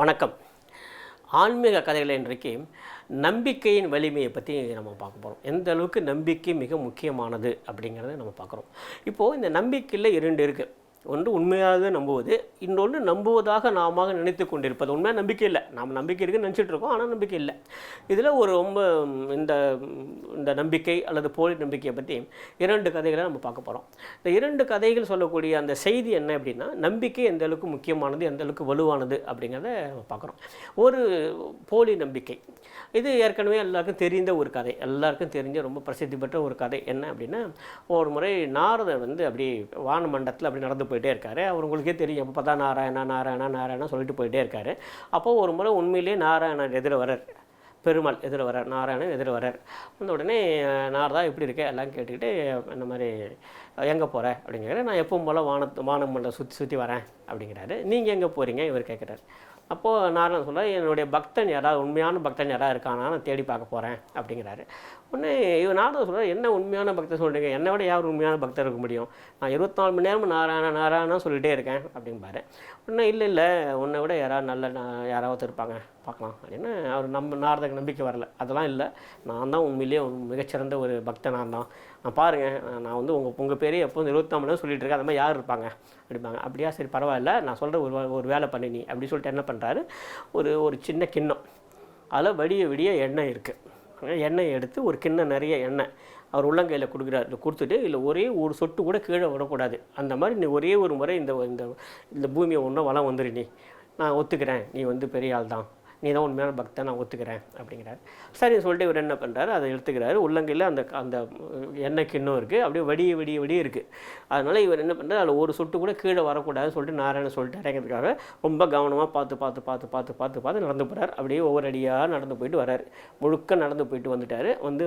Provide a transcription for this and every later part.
வணக்கம். ஆன்மீக கதைகள் இன்றைக்கு நம்பிக்கையின் வலிமையை பற்றி நம்ம பார்க்க போகிறோம் எந்த அளவுக்கு நம்பிக்கை மிக முக்கியமானது அப்படிங்கிறத நம்ம பார்க்குறோம். இப்போது இந்த நம்பிக்கையில் இரண்டு இருக்குது ஒன்று உண்மையாக நம்புவது இன்னொன்று நம்புவதாக நாம நினைத்து கொண்டிருப்பது. உண்மையாக நம்பிக்கை இல்லை. நாம் நம்பிக்கை இருக்குன்னு இருக்கோம் ஆனால் நம்பிக்கை இல்லை. இதில் ஒரு ரொம்ப இந்த இந்த நம்பிக்கை அல்லது போலி நம்பிக்கையை பற்றி இரண்டு கதைகளை நம்ம பார்க்க போகிறோம் இந்த இரண்டு கதைகள் சொல்லக்கூடிய அந்த செய்தி என்ன அப்படின்னா நம்பிக்கை எந்த அளவுக்கு முக்கியமானது எந்த அளவுக்கு வலுவானது அப்படிங்கிறத நம்ம பார்க்குறோம். ஒரு போலி நம்பிக்கை. இது ஏற்கனவே எல்லாருக்கும் தெரிந்த ஒரு கதை. எல்லாருக்கும் தெரிஞ்ச ரொம்ப பிரசித்தி பெற்ற ஒரு கதை. என்ன அப்படின்னா ஒரு முறை நாரதர் வந்து அப்படி வான மண்டலத்தில் அப்படி நடந்து போயிட்டே இருக்காரு. அவர் உங்களுக்கே தெரியும் எப்போ பார்த்தா நாராயணா நாராயணா நாராயணா சொல்லிட்டு போயிட்டே இருக்காரு. அப்போது ஒரு முறை உண்மையிலேயே நாராயணன் எதிர வரார் பெருமாள் எதிர வரார் நாராயணன் எதிர வரார் வந்த உடனே நாரதா எப்படி இருக்க? எல்லாம் கேட்டுக்கிட்டு இந்த மாதிரி எங்கே போகிற அப்படிங்கிறாரு. நான் எப்பவும் போல் வானத்து வானமண்டலம் சுற்றி சுற்றி வரேன். அப்படிங்கிறாரு. நீங்கள் எங்கே போகிறீங்க இவர் கேட்குறாரு அப்போது நாராயணன் சொல்கிறார் என்னுடைய பக்தன் யாராவது உண்மையான பக்தன் யாராவது இருக்கானா நான் தேடி பார்க்க போகிறேன் அப்படிங்கிறாரு. உடனே இவன் நாரதன் சொல்கிறார் என்ன உண்மையான பக்தர்? சொல்கிறீங்க என்னை விட யார் உண்மையான பக்தர் இருக்க முடியும்? நான் இருபத்தி நாலு மணி நேரமும் நாராயணா நாராயணா சொல்லிகிட்டே இருக்கேன் அப்படிம்பாரு. உடனே இல்லை இல்லை. உன்னை விட யாராவது நல்ல யாராவது இருப்பாங்க. பார்க்கலாம். அப்படின்னு அவர் நம்ம நாரதக்கு நம்பிக்கை வரல. அதெல்லாம் இல்லை. நான் தான் உண்மையிலேயே மிகச்சிறந்த ஒரு பக்தன் நான் தான் நான் பாருங்கள் நான் வந்து உங்கள் உங்கள் பேரே எப்போதும் இருபத்தாம் மணி நேரம் சொல்லிட்டு இருக்கேன். அந்த மாதிரி யார் இருப்பாங்க? அப்படிப்பாங்க அப்படியா சரி பரவாயில்ல. நான் சொல்கிற ஒரு ஒரு வேலை பண்ணி நீ. அப்படின்னு சொல்லிட்டு என்ன பண்ணுறாரு ஒரு ஒரு சின்ன கிண்ணம். அதில் வடிய விடிய எண்ணெய் இருக்குது எண்ணெய் எடுத்து ஒரு கிண்ணம் நிறைய எண்ணெய் அவர் உள்ளங்கையில் கொடுக்குறாரு. கொடுத்துட்டு இல்லை ஒரே ஒரு சொட்டு கூட கீழே விடக்கூடாது. அந்த மாதிரி நீ ஒரே ஒரு முறை இந்த இந்த இந்த பூமியை ஒன்றும் வளம் வந்துரு நீ. நான் ஒத்துக்கிறேன். நீ வந்து பெரிய ஆள் தான் நீ தான் உண்மையான பக்தன் நான் ஒத்துக்கிறேன் அப்படிங்கிறார். சரி சொல்லிட்டு இவர் என்ன பண்ணுறாரு அதை எடுத்துக்கிறாரு உள்ளங்கையில் அந்த அந்த எண்ணெய் கிண்ணம் இருக்குது அப்படியே வடிய வடிய விடிய இருக்குது அதனால் இவர் என்ன பண்ணுறாரு அதில் ஒரு சொட்டு கூட கீழே வரக்கூடாதுன்னு சொல்லிட்டு நாராயணன் சொல்லிட்டு இறங்கிறதுக்காக ரொம்ப கவனமாக பார்த்து பார்த்து பார்த்து பார்த்து பார்த்து பார்த்து நடந்து போகிறார் அப்படியே ஒவ்வொரு அடியாக நடந்து போயிட்டு வராரு. முழுக்க நடந்து போயிட்டு வந்துட்டார். வந்து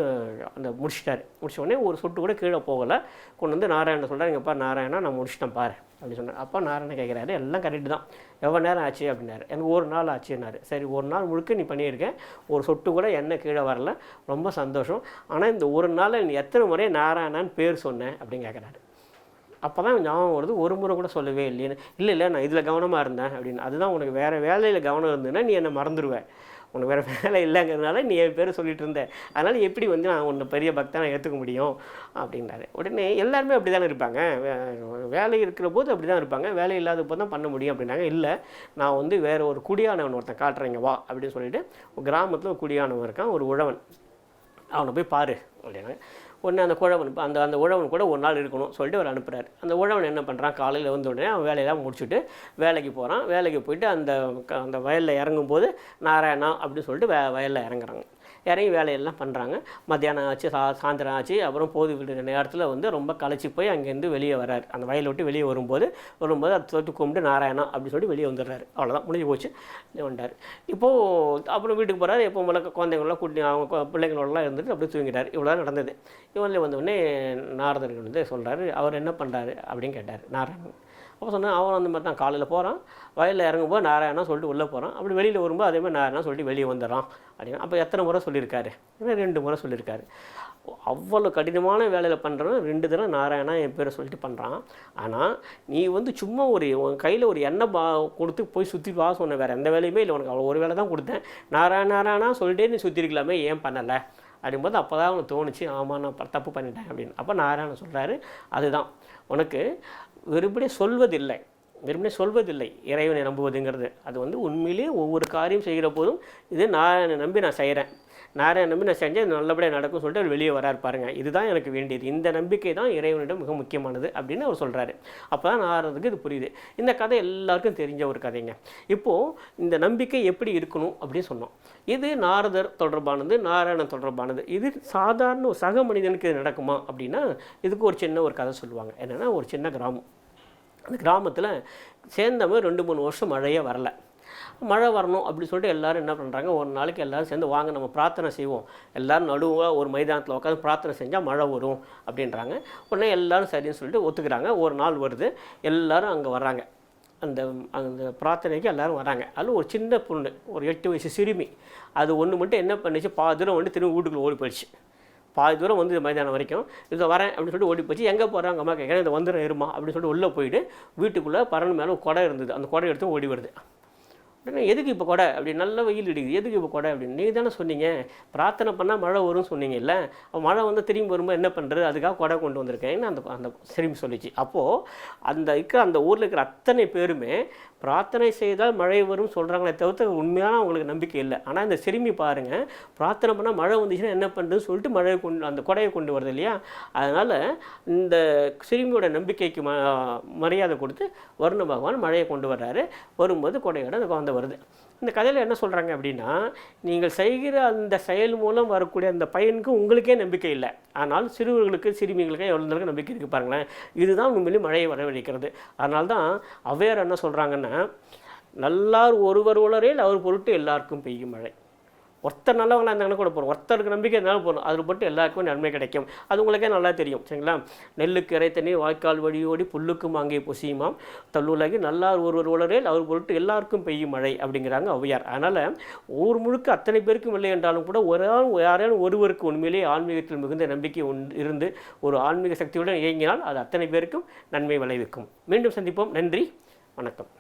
அந்த முடிச்சிட்டார். முடிச்ச உடனே ஒரு சொட்டு கூட கீழே போகலை. கொண்டு வந்து நாராயணன் சொல்கிறார் இங்கப்பா நாராயணா நான் முடிச்சிட்டேன் பாரு. அப்படி சொன்னார். அப்போ நாராயணன் கேட்குறாரு எல்லாம் கரெக்டு தான். எவ்வளோ நேரம் ஆச்சு? அப்படின்னாரு. எனக்கு ஒரு நாள் ஆச்சுன்னாரு சரி ஒரு நாள் முழுக்க நீ பண்ணியிருக்கேன் ஒரு சொட்டு கூட எண்ணெய் கீழே வரல. ரொம்ப சந்தோஷம். ஆனால் இந்த ஒரு நாள் நீ எத்தனை முறை நாராயணான்னு பேர் சொன்னேன் அப்படின்னு கேட்குறாரு. அப்போ தான் ஞாபகம் வருது ஒரு முறை கூட சொல்லவே இல்லைன்னு. இல்லை இல்லை நான் இதில் கவனமாக இருந்தேன் அப்படின்னு. அதுதான் உனக்கு வேறு வேலையில் கவனம் இருந்ததுன்னா நீ என்னை மறந்துடுவேன் உனக்கு வேறு வேலை இல்லைங்கிறதுனால நீ என் பேர் சொல்லிட்டு இருந்த. அதனால் எப்படி வந்து நான் உன்னை பெரிய பக்தனை ஏற்றுக்க முடியும்? அப்படின்னாரு. உடனே எல்லாருமே அப்படி தானே இருப்பாங்க. வே- வேலை இருக்கிற போது அப்படி தான் இருப்பாங்க. வேலை இல்லாத போது தான் பண்ண முடியும் அப்படின்னாங்க. இல்லை நான் வந்து வேறு ஒரு குடியானவன் ஒருத்தன் காட்டுறேங்க வா அப்படின்னு சொல்லிட்டு கிராமத்தில் ஒரு குடியானவன் இருக்கான் ஒரு உழவன். அவனை போய் பாரு அப்படின்னாங்க. உடனே அந்த குழவன் அந்த அந்த உழவன் கூட ஒரு நாள் இருக்கணும் சொல்லிட்டு அவர் அனுப்புகிறார் அந்த உழவன் என்ன பண்ணுறான் காலையில் வந்த உடனே அவன் வேலையெல்லாம் முடிச்சுட்டு வேலைக்கு போகிறான் வேலைக்கு போயிட்டு அந்த க- அந்த வயலில் இறங்கும்போது நாராயணா அப்படின்னு சொல்லிட்டு வ வயலில் இறங்குறாங்க. இறங்கி வேலையெல்லாம் பண்ணுறாங்க மத்தியானம் ஆச்சு சா சாயந்தரம் ஆச்சு. அப்புறம் போது விடுற நேரத்தில் வந்து ரொம்ப களைச்சி போய் அங்கேருந்து வெளியே வரார் அந்த வயலை விட்டு வெளியே வரும்போது வரும்போது அதை தொட்டு கும்பிட்டு நாராயணா அப்படின்னு சொல்லிட்டு வெளியே வந்துடுறாரு. அவ்வளோதான் முடிஞ்சு போச்சு. வந்தார். இப்போது அப்புறம் வீட்டுக்கு போகிறாரு எப்போ போல குழந்தைங்களெலாம் கூட்டி அவங்க பிள்ளைங்களோடலாம் இருந்துட்டு அப்படியே தூங்கிட்டார். இவ்வளோ நடந்தது. இவனில் வந்தவுடனே நாரதர்கள் வந்து சொல்கிறாரு அவர் என்ன பண்ணுறாரு அப்படின்னு கேட்டார். நாராயணன். அப்போ சொன்னேன் அவன் அந்த மாதிரி தான் காலையில் போகிறான் வயலில் இறங்கும்போது நாராயணா சொல்லிட்டு உள்ளே போகிறான் அப்படி வெளியில் வரும்போது அதே மாதிரி நாராயணா சொல்லிட்டு வெளியே வந்துடுறான். அப்படின்னு அப்போ எத்தனை முறை சொல்லியிருக்காரு? ரெண்டு முறை சொல்லியிருக்காரு. அவ்வளோ கடினமான வேலையில் பண்ணுறவன் ரெண்டு தடவை நாராயணா என் பேரை சொல்லிட்டு பண்ணுறான் ஆனால் நீ வந்து சும்மா ஒரு உன் கையில் ஒரு எண்ணெய் பா கொடுத்து போய் சுற்றி வா சொன்ன வேறு எந்த வேலையுமே இல்லை. உனக்கு அவ்வளோ ஒரு வேலை தான் கொடுத்தேன். நாராயண நாராயணா சொல்லிட்டே நீ சுற்றிருக்கலாமே ஏன் பண்ணலை? அப்படிங்கும்போது அப்போ தான் அவனுக்கு தோணுச்சு ஆமாம் நான் தப்பு பண்ணிட்டேன் அப்படின்னு. அப்போ நாராயணன் சொல்கிறாரு அதுதான். உனக்கு வெறுபடியே சொல்வதில்லை. வெறுமனே சொல்வதில்லை. இறைவனை நம்புவதுங்கிறது. அது வந்து உண்மையிலேயே ஒவ்வொரு காரியம் செய்கிற போதும் இது நான் நம்பி நான் செய்கிறேன். நாரை நம்பி நான் செஞ்சேன் நல்லபடியாக நடக்கும் சொல்லிட்டு அவர் வெளியே வரார் பாருங்கள் இதுதான் எனக்கு வேண்டியது. இந்த நம்பிக்கை தான் இறைவனிடம் மிக முக்கியமானது அப்படின்னு அவர் சொல்கிறாரு அப்போ தான் நாரதுக்கு இது புரியுது. இந்த கதை எல்லாருக்கும் தெரிஞ்ச ஒரு கதைங்க. இப்போது இந்த நம்பிக்கை எப்படி இருக்கணும் அப்படின்னு சொன்னோம். இது நாரதர் தொடர்பானது நாராயணன் தொடர்பானது. இது சாதாரண ஒரு சக மனிதனுக்கு இது நடக்குமா அப்படின்னா இதுக்கு ஒரு சின்ன ஒரு கதை சொல்லுவாங்க. என்னென்னா ஒரு சின்ன கிராமம். அந்த கிராமத்தில் சேர்ந்தவங்க ரெண்டு மூணு வருஷம் மழையே வரல. மழை வரணும் அப்படின்னு சொல்லிட்டு எல்லோரும் என்ன பண்ணுறாங்க ஒரு நாளைக்கு எல்லாரும் சேர்ந்து வாங்க நம்ம பிரார்த்தனை செய்வோம். எல்லோரும் நடுவாக ஒரு மைதானத்தில் உட்காந்து பிரார்த்தனை செஞ்சால் மழை வரும் அப்படின்றாங்க. உடனே எல்லாரும் சரின்னு சொல்லிட்டு ஒத்துக்கிறாங்க. ஒரு நாள் வருது எல்லோரும் அங்கே வர்றாங்க. அந்த அந்த பிரார்த்தனைக்கு எல்லோரும் வராங்க அதில் ஒரு சின்ன பொண்ணு ஒரு எட்டு வயசு சிறுமி. அது ஒன்று மட்டும் என்ன பண்ணுச்சு பாதி தூரம் வந்து திரும்பி வீட்டுக்குள்ள ஓடி போயிடுச்சு. பாதி தூரம் வந்து மைதானம் வரைக்கும். இதை வரேன் அப்படின்னு சொல்லிட்டு ஓடி போச்சு. எங்கே போகிறாங்க அம்மா கேட்குறேன் இந்த வந்துடும் இருமா அப்படின்னு சொல்லிட்டு உள்ளே போயிட்டு வீட்டுக்குள்ளே பறன் மேலே குடை இருந்தது. அந்த குடை எடுத்து ஓடி வருது. எதுக்கு இப்போ கொடை? அப்படி நல்ல வெயில் அடிக்குது. எதுக்கு இப்போ கொடை அப்படின்னு? நீங்கள் தானே சொன்னீங்க. பிரார்த்தனை பண்ணால் மழை வரும்னு சொன்னீங்கல்ல. மழை வந்து திரும்பி வரும்போது என்ன பண்ணுறது அதுக்காக கொடை கொண்டு வந்திருக்கேன்னு அந்த அந்த சிறுமி சொல்லிச்சு. அப்போது அந்த இருக்கிற அந்த ஊரில் இருக்கிற அத்தனை பேருமே பிரார்த்தனை செய்தால் மழை வரும் சொல்கிறாங்களே தவிர்த்து உண்மையான அவங்களுக்கு நம்பிக்கை இல்லை. ஆனால் இந்த சிறுமி பாருங்கள் பிரார்த்தனை பண்ணால் மழை வந்துச்சுன்னா என்ன பண்ணுறதுன்னு சொல்லிட்டு மழையை கொண்டு அந்த கொடையை கொண்டு வருது இல்லையா? அதனால் இந்த சிறுமியோட நம்பிக்கைக்கு ம மரியாதை கொடுத்து வருண பகவான் மழையை கொண்டு வர்றாரு. வரும்போது கொடையோட அந்த குழந்தை வருது. இந்த கதையில் என்ன சொல்கிறாங்க அப்படின்னா நீங்கள் செய்கிற அந்த செயல் மூலம் வரக்கூடிய அந்த பையனுக்கு உங்களுக்கே நம்பிக்கை இல்லை. ஆனால் சிறுவர்களுக்கு சிறுமிகளுக்கு எவ்வளோ நம்பிக்கை இருக்குது பாருங்களேன். இதுதான் உண்மையிலேயே மழையை வரவழைக்கிறது. அதனால தான் அவ்வையார் என்ன சொல்கிறாங்கன்னா நல்லார் ஒருவர் உளரேல் அவர் பொருட்டு எல்லாருக்கும் பெய்யும் மழை. ஒருத்தர் நல்லவங்களாக இருந்தாங்கன்னா கூட போகிறோம் ஒருத்தருக்கு நம்பிக்கை இருந்தாலும் போகணும் அதில் போட்டு எல்லாருக்குமே நன்மை கிடைக்கும். அது உங்களுக்கே நல்லா தெரியும். சரிங்களா? நெல்லுக்கு இறை தண்ணி வாய்க்கால் வழியோடி புல்லுக்கும் அங்கே பொசியுமாம். தள்ளுலகி நல்லார் ஒருவர் உளரேல் அவர் பொருட்டு எல்லாருக்கும் பெய்யும் மழை அப்படிங்கிறாங்க ஔவையார். அதனால் ஊர் முழுக்க அத்தனை பேருக்கும் இல்லை என்றாலும் கூட ஒரு யாரேனும் ஒருவருக்கு உண்மையிலேயே ஆன்மீகத்தில் மிகுந்த நம்பிக்கை இருந்து ஒரு ஆன்மீக சக்தியுடன் இயங்கினால் அது அத்தனை பேருக்கும் நன்மை விளைவிக்கும். மீண்டும் சந்திப்போம். நன்றி. வணக்கம்.